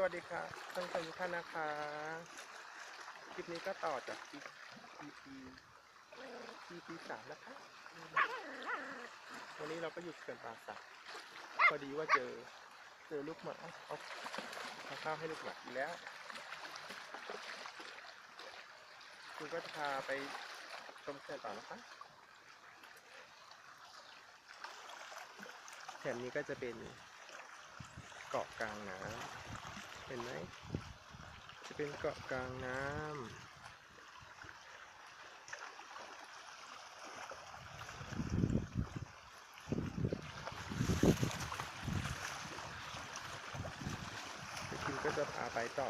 สวัสดีค่ะท่านผู้ชมทุกท่านนะคะ คลิปนี้ก็ต่อจาก EP EP สามนะคะ วันนี้เราก็อยู่เขื่อนป่าสักพอดีว่าเจอเจอลูกหมาเอาเอาข้าวให้ลูกหมากินแล้วคุณก็จะพาไปชมเขื่อนต่อนะคะแถบนี้ก็จะเป็นเกาะกลางน้ำ เห็นไหมจะเป็นเกาะกลางน้ำคุณก็จะพาไปต่อ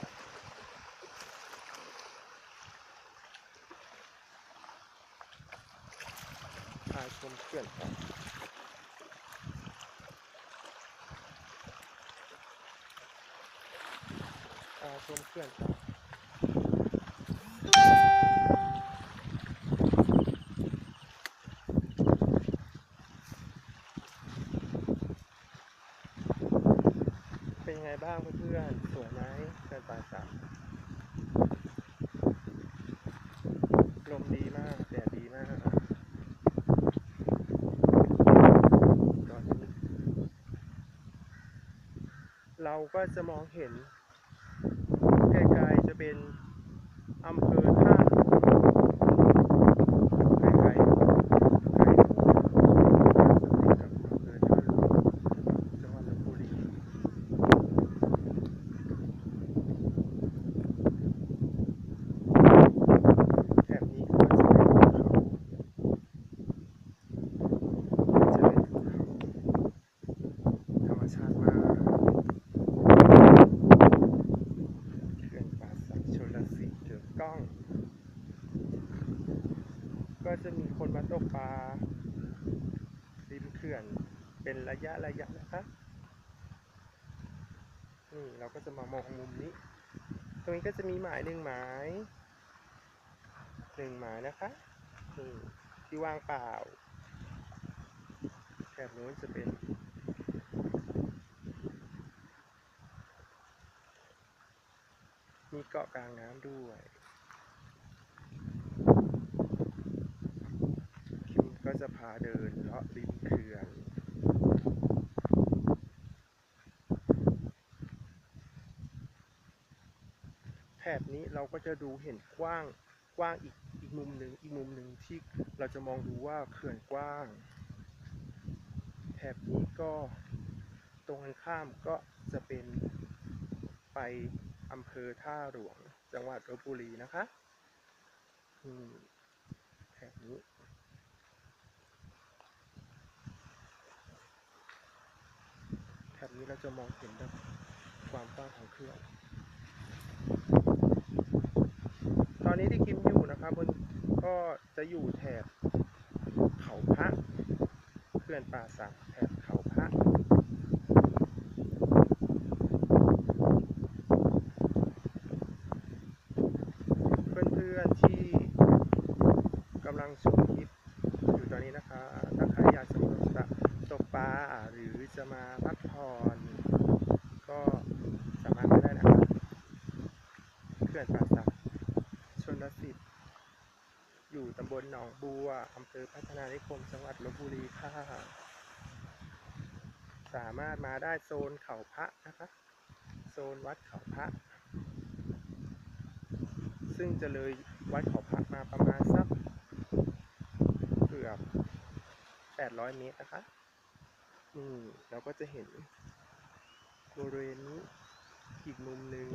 พาชมเขื่อนต่อ พาชมเขื่อนต่อเป็นไงบ้างเพื่อนๆสวยไหมเขื่อนป่าสักลมดีมากแดดดีมากเราก็จะมองเห็น been ก็จะมีคนมาตกปลาริมเขื่อนเป็นระยะระยะนะคะนี่เราก็จะมามองมุมนี้ ตรงนี้ก็จะมีหมายหนึ่งหมายหนึ่งหมายนะคะนี่ที่ว่างเปล่าแถบนู้นจะเป็นมีเกาะกลางน้ำด้วยคิมก็ จะพาเดินเลาะริมเขื่อนแถบนี้เราก็จะดูเห็นกว้างกว้างอีกอีกมุมหนึ่งอีกมุมหนึ่งที่เราจะมองดูว่าเขื่อนกว้างแถบนี้ก็ตรงกันข้ามก็จะเป็นไปอำเภอท่าหลวง จังหวัดลบบุรีนะคะ อืมแถบนี้ แถบนี้เรา จะมองเห็นแบบความกว้างของเขื่อนตอนนี้ที่คิมอยู่นะครับบนก็จะอยู่แถบเขาพระเขื่อนป่าสักแถบเขาพระเพื่อนๆที่กำลังชมคลิป อยู่ตอนนี้นะคะ ถ้าใครอยากจะมาตกตกปลาหรือจะมาพักผ่อนก็สามารถมาได้นะคะเขื่อนป่าสักชนลสิทธิ์อยู่ตำบลหนองบัวอำเภอพัฒนานิคมจังหวัดลบบุรีค่ะ สามารถมาได้โซนเขาพระนะคะ โซนวัดเขาพระ ซึ่งจะเลยวัดเขาพระมาประมาณสัก อบ 800 เมตรนะคะ นี่เราก็จะเห็นบริเวณนี้อีกมุมหนึ่ง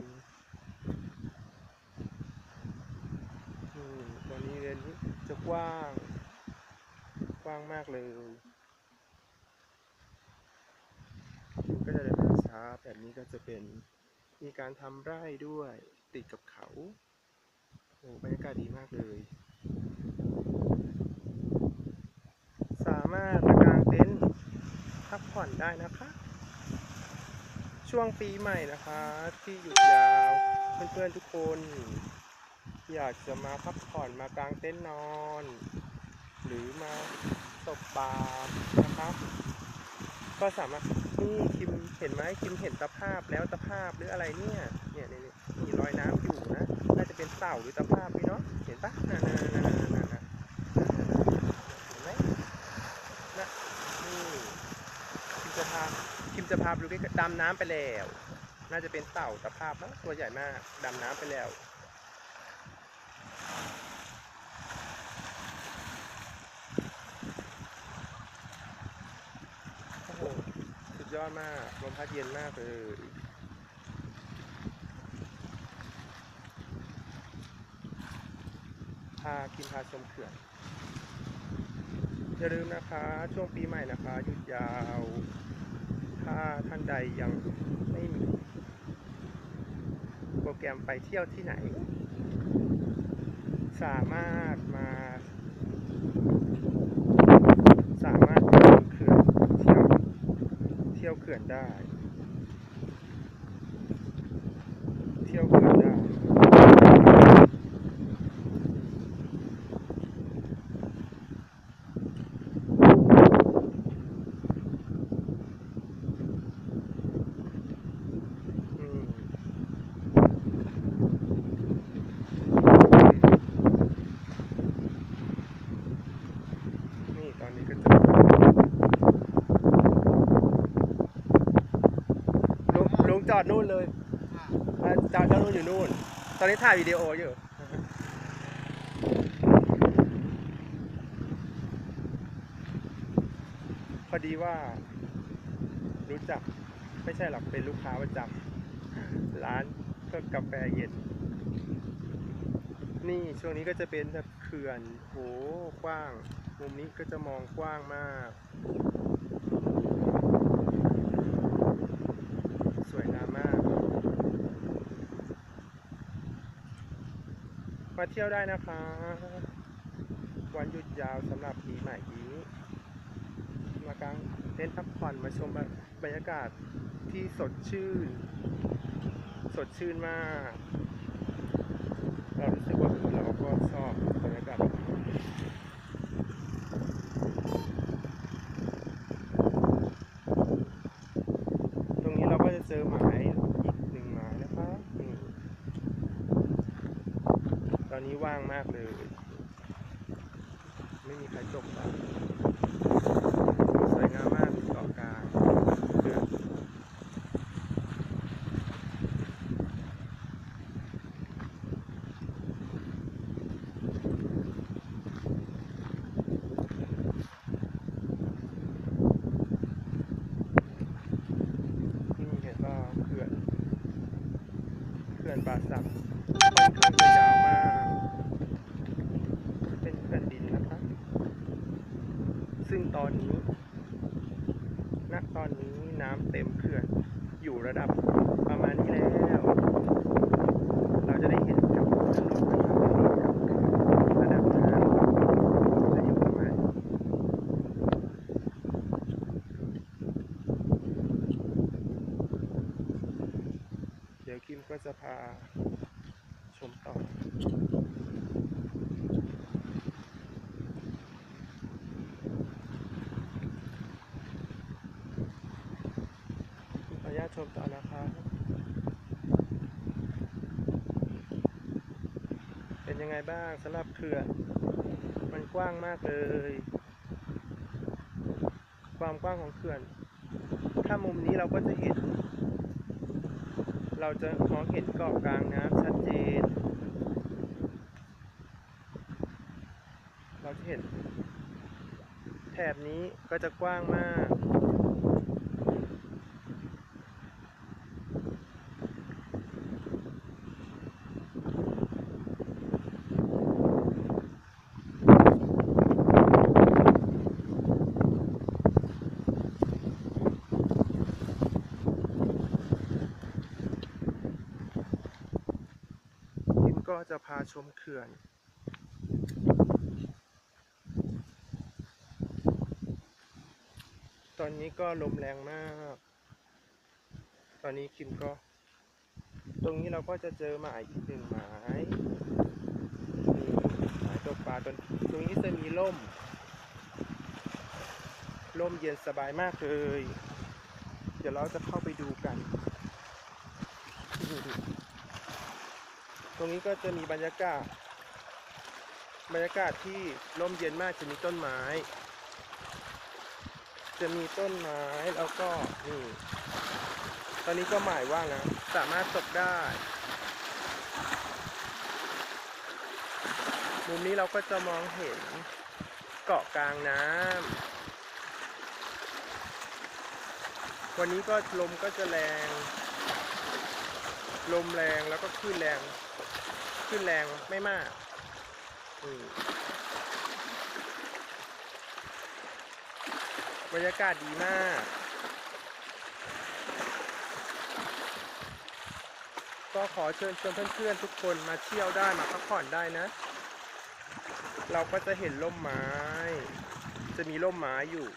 อืมตรงนี้เรนนี้จะกว้าง กว้างมากเลยก็จะเดินทาช้าแบบนี้ก็จะเป็นมีการทำไร่ด้วยติดกับเขาโอ้บรรยากาศดีมากเลย สามารถมากางเต็นท์พัก ผ่อนได้นะคะ ช่วงปีใหม่นะคะ ที่หยุดยาวเพื่อนๆทุกคน อยากจะมาพักผ่อนมากลางเต็นท์นอน หรือมาตกปลานะครับ ก็สามารถนี่คิมไปห็นไหมคิมเห็นตะภาพแล้วตะภาพหรืออะไรเนี่ยเนี่ยนี่มีรอยน้ำอยู่นะน่าจะเป็นเต่าหรือตะภาพพี่เนาะเห็นปะนั่นนั่นนั่นนั่นนั่นนั่นเห็นไหมนะนี่คิม จะพาคิมจะพาไปดูดำน้ำไปแล้ว น่าจะเป็นเต่าตะภาพนะตัวใหญ่มากดำน้ำไปแล้วโอ้โหสุดยอดมากลมพัดเย็นมากเลยพากินพาชมเขื่อน อย่าลืมนะคะ ช่วงปีใหม่นะคะหยุดยาว ถ้าท่านใดยังไม่มีโปรแกรมไปเที่ยวที่ไหน สามารถมา สามารถไปเขื่อนเที่ยวเที่ยวเขื่อนได้ เที่ยวเขื่อนได้ อืมนี่ตอนนี้ก็จะลุงลุงจอ ดนู่นเลยอะจอดจอดนู่นอยู่นู่น ตอนนี้ถ่ายวิดีโออยู่พอดีว่ารู้จักไม่ใช่หรอกเป็นลูกค้าประจำร้านเครื่องกาแฟเย็น นี่ช่วงนี้ก็จะเป็นแบบเขื่อนโหกว้าง มุมนี้ก็จะมองกว้างมาก สวยงามมาก มาเที่ยวได้นะคะ วันหยุดยาวสำหรับปีใหม่นี้มากางเต็นท์พักผ่อนมาชมบรรยากาศที่สดชื่น สดชื่นมาก เรารู้สึกว่าเออเราก็ชอบบรรยากาศแบบนี้ตรงนี้เราก็จะเจอหมายอีกหนึ่งหมายนะคะนี่ตอนนี้ว่างมากเลย ไม่มีใครจบแล้วสวยงามมากเกาะกลางเขื่อนี่เห็นว่าเขื่อนเขื่อนป่าสักค่อนข้างจะยาวมาก เป็นเขื่อนดินนะคะ ซึ่งตอนนี้ ณ ตอนนี้น้ำเต็มเขื่อนอยู่ระดับประมาณนี้แล้ว เราจะได้เห็นกับถนนนะครับระดับน้ำจะอยู่ประมาณนี้เดี๋ยวคิมาชมต่อขออนุญาตชมต่อนะครับ เป็นยังไงบ้างสำหรับเขื่อนมันกว้างมากเลย ความกว้างของเขื่อน ถ้ามุมนี้เราก็จะเห็น เราจะมองเห็นเกาะกลางน้ำชัดเจน เราจะเห็น แถบนี้ก็จะกว้างมาก คิมก็จะพา ชมเขื่อนตอนนี้ก็ลมแรงมาก ตอนนี้คิมก็ ตรงนี้เราก็จะเจอหมายอีกหนึ่งหมายหมายตกปลาตรงตรงนี้จะมีร่มร่มเย็นสบายมากเลย เดี๋ยวเราจะเข้าไปดูกัน ตรงนี้ก็จะมีบรรยากาศ บรรยากาศที่ร่มเย็นมากจะมีต้นไม้ จะมีต้นไม้แล้วก็นี่ตอนนี้ก็หมายว่างนะสามารถตกได้ มุมนี้เราก็จะมองเห็นเกาะกลางน้ำวันนี้ก็ลมก็จะแรง ลมแรงแล้วก็คลื่นแรง คลื่นแรงไม่มากอืมบรรยากาศดีมาก ก็ขอเชิญชวนเพื่อนๆทุกคนมาเที่ยวได้มาพักผ่อนได้นะ เราก็จะเห็นร่มไม้ จะมีร่มไม้อยู่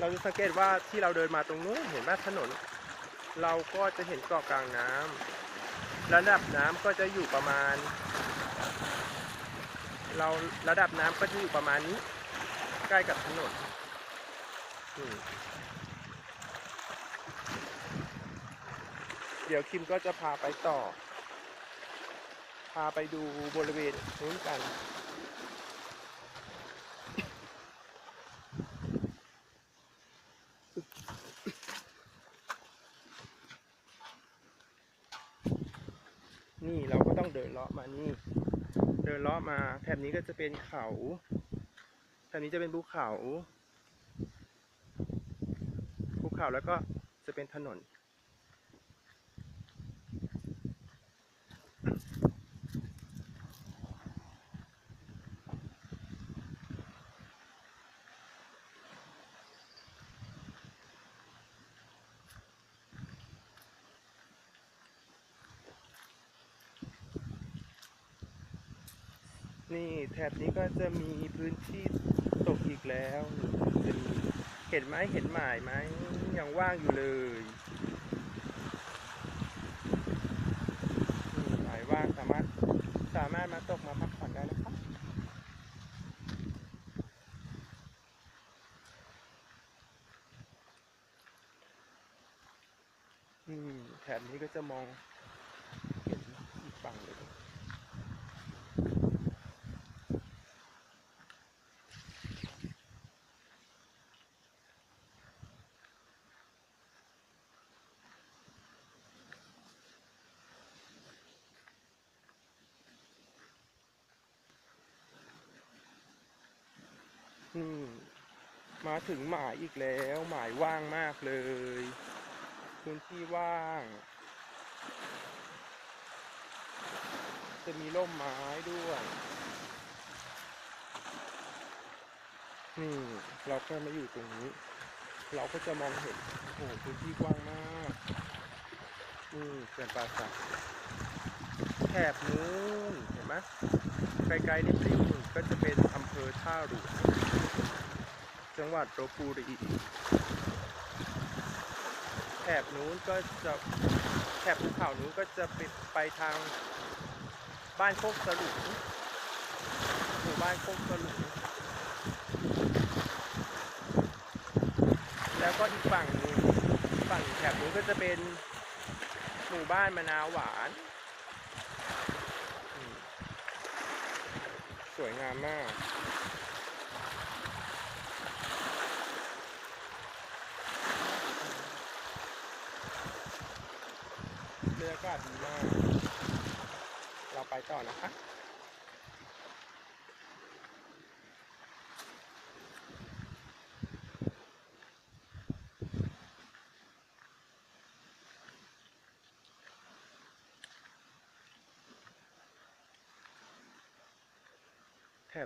เราจะสังเกตว่าที่เราเดินมาตรงนู้นเห็นว่าถนน เราก็จะเห็นเกาะกลางน้ำ ระดับน้ำก็จะอยู่ประมาณ เราระดับน้ำก็จะอยู่ประมาณนี้ ใกล้กับถนนเดี๋ยวคิมก็จะพาไปต่อ พาไปดูบริเวณนู้นกัน นี่เราก็ ต้องเดินเลาะมานี่ เดินเลาะมาแถบนี้ก็จะเป็นเขาแถบนี้จะเป็นภูเขาภูเขาแล้วก็จะเป็นถนน นี่แถบนี้ก็จะมีพื้นที่ตกอีกแล้วจะมีเห็นไหมเห็นหมายไหมยังว่างอยู่เลยนี่หมายว่างสามารถสามารถมาตกมาพักผ่อนได้นะครับอืมแถบนี้ก็จะมองเห็นอีกฝั่งเลย อืมมาถึงหมายอีกแล้ว หมายว่างมากเลยพื้นที่ว่าง จะมีร่มไม้ด้วย นี่ เราก็มาอยู่ตรงนี้ เราก็จะมองเห็นโอ้โหพื้นที่กว้างมากนี่เขื่อนป่าสักแถบนู้น ไหมไกลๆริบๆก็จะเป็นอำเภอท่าหลวงจังหวัดลบบุรีแถบนู้นก็จะแถบภูเขานู้นก็จะไปไปทางบ้านโคกสลุงหมู่บ้านโคกสลุงแล้วก็อีกฝั่งหนึงฝั่งแถบนู้นก็จะเป็นหมู่บ้านมะนาวหวานอืม สวยงามมาก บรรยากาศดีมาก เราไปต่อนะคะ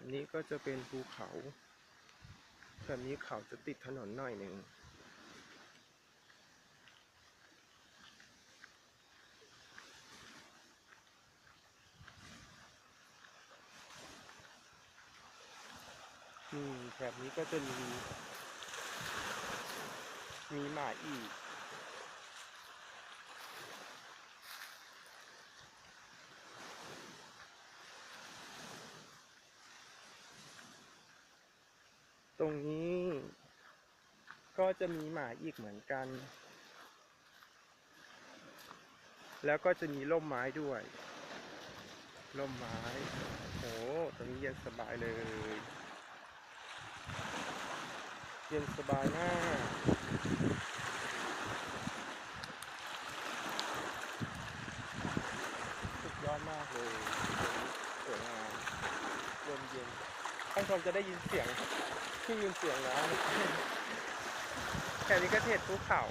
บนี้ก็จะเป็นภูเขา แถบนี้เขาจะติดถนนหน่อยหนึ่งอืมแถบนี้ก็จะมี มีหมาอีก ตรงนี้ ก็ จะมีหมาอีกเหมือนกัน แล้วก็จะมีร่มไม้ด้วย ร่มไม้ โอ้ตรงนี้เย็นสบายเลย เย็นสบายมากสุดยอดมากเลยสวยงามลมเย็นท่านชมจะได้ยินเสียงที่ยินเสียงน้ำ แต่นี้ก็เทศภูเขา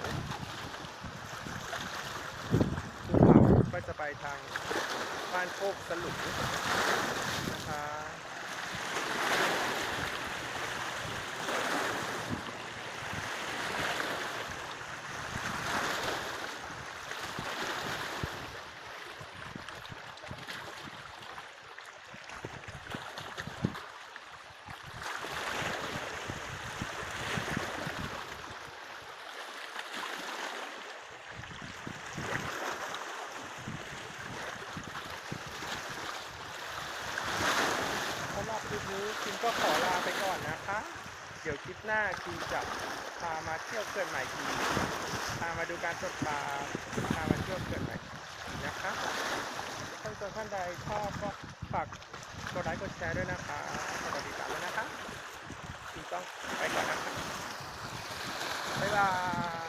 ภูเขาก็จะไปทางบ้านโคกสลุงนะคะ สำหรับคลิป นี้คิมก็ขอลาไปก่อนนะคะ เดี๋ยวคลิปหน้าคิมจะพามาเที่ยวเขื่อนใหม่ทีพามาดูการตกปลาพามาเที่ยวเขื่อนใหม่นะคะท่านท่านใดชอบก็ฝากกดไลค์กดแชร์ด้วยนะคะกดติดตามด้วนะคะคิมต้องไปก่อนนะคะบ๊ายบาย